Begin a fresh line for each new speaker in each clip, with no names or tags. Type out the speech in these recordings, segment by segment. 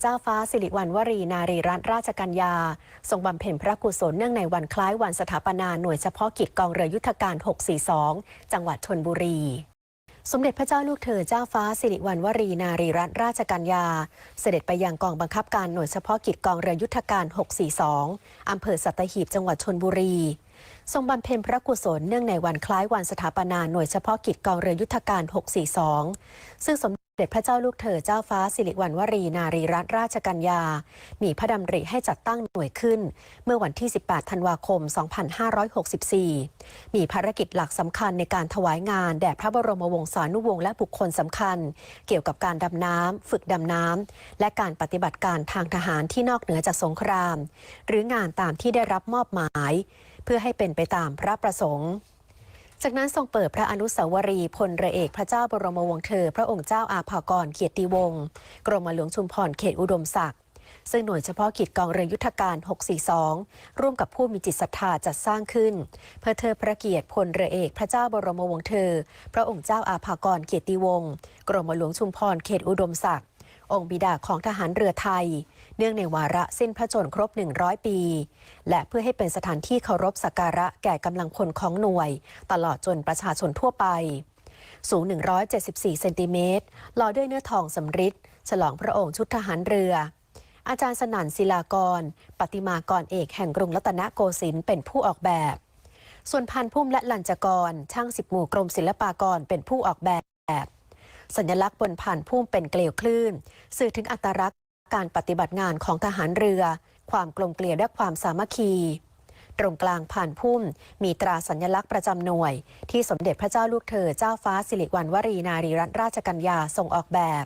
เจ้าฟ้าสิริวัณวรีนารีรัตนราชกัญญา ทรงบำเพ็ญพระกุศลเนื่องในวันคล้ายวันสถาปนาหน่วยเฉพาะกิจกองเรือยุทธการ 642 จังหวัดชนบุรีสมเด็จพระเจ้าลูกเธอเจ้าฟ้าสิริวัณวรีนารีรัตนราชกัญญา เสด็จไปยังกองบังคับการหน่วยเฉพาะกิจกองเรือยุทธการ 642 อำเภอสัตหีบจังหวัดชนบุรี ทรงบำเพ็ญพระกุศลเนื่องในวันคล้ายวันสถาปนาหน่วยเฉพาะกิจกองเรือยุทธการ 642 ซึ่งสม เด็จพระเจ้าลูกเธอเจ้าฟ้าสิริวัณวรีนารีรัตนราชกัญญา มีพระดำริให้จัดตั้งหน่วยขึ้น เมื่อวันที่ 18 ธันวาคม 2564 มีภารกิจหลักสำคัญในการถวายงานแด่พระบรมวงศานุวงศ์และบุคคลสำคัญ เกี่ยวกับการดำน้ำ ฝึกดำน้ำ และการปฏิบัติการทางทหารที่นอกเหนือจากสงคราม หรืองานตามที่ได้รับมอบหมาย เพื่อให้เป็นไปตามพระประสงค์ จากนั้นทรงเปิดพระอนุสาวรีย์พลเรือเอกพระเจ้าบรมวงศ์เธอ พระองค์เจ้าอาภากรเกียรติวงศ์กรมหลวงชุมพรเขตอุดมศักดิ์ซึ่งหน่วยเฉพาะกิจกองเรือยุทธการ 642 ร่วมกับผู้มีจิตศรัทธาจัดสร้างขึ้น เพื่อเธอพระเกียรติพลเรือเอกพระเจ้าบรมวงศ์เธอ พระองค์เจ้าอาภากรเกียรติวงศ์กรมหลวงชุมพรเขตอุดมศักดิ์ องค์บิดาของทหารเรือไทย เนื่องในวาระสิ้นพระชนม์ครบ 100 ปี และเพื่อให้เป็นสถานที่เคารพสักการะแก่กำลังพลของหน่วย ตลอดจนประชาชนทั่วไป สูง 174 เซนติเมตรหล่อด้วยเนื้อทองสำริดฉลองพระองค์ชุดทหารเรือ อาจารย์สนั่นศิลากร ปฏิมากรเอกแห่งกรุงรัตนโกสินทร์เป็นผู้ออกแบบ ส่วนพันพุ่มและลัญจกร ช่างสิบหมู่กรมศิลปากรเป็นผู้ออกแบบ สัญลักษณ์บนผ่านพุ่มเป็นเกลียวคลื่น สื่อถึงอัตลักษณ์การปฏิบัติงานของทหารเรือ ความกลมเกลียวและความสามัคคีตรงกลางผ่านพุ่ม มีตราสัญลักษณ์ประจำหน่วย ที่สมเด็จพระเจ้าลูกเธอเจ้าฟ้าสิริวัณวรีนารีรัตนราชกัญญาทรงออกแบบ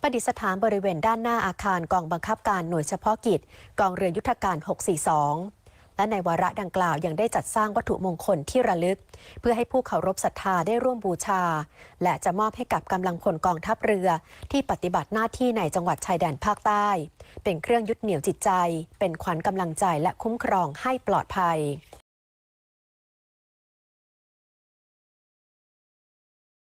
ประดิษฐานบริเวณด้านหน้าอาคารกองบังคับการหน่วยเฉพาะกิจ กองเรือยุทธการ 642 และในวาระดังกล่าวยังได้จัดสร้างวัตถุมงคลที่ระลึก เพื่อให้ผู้เคารพศรัทธาได้ร่วมบูชา และจะมอบให้กับกำลังพลกองทัพเรือ ที่ปฏิบัติหน้าที่ในจังหวัดชายแดนภาคใต้ เป็นเครื่องยึดเหนี่ยวจิตใจ เป็นขวัญกำลังใจและคุ้มครองให้ปลอดภัย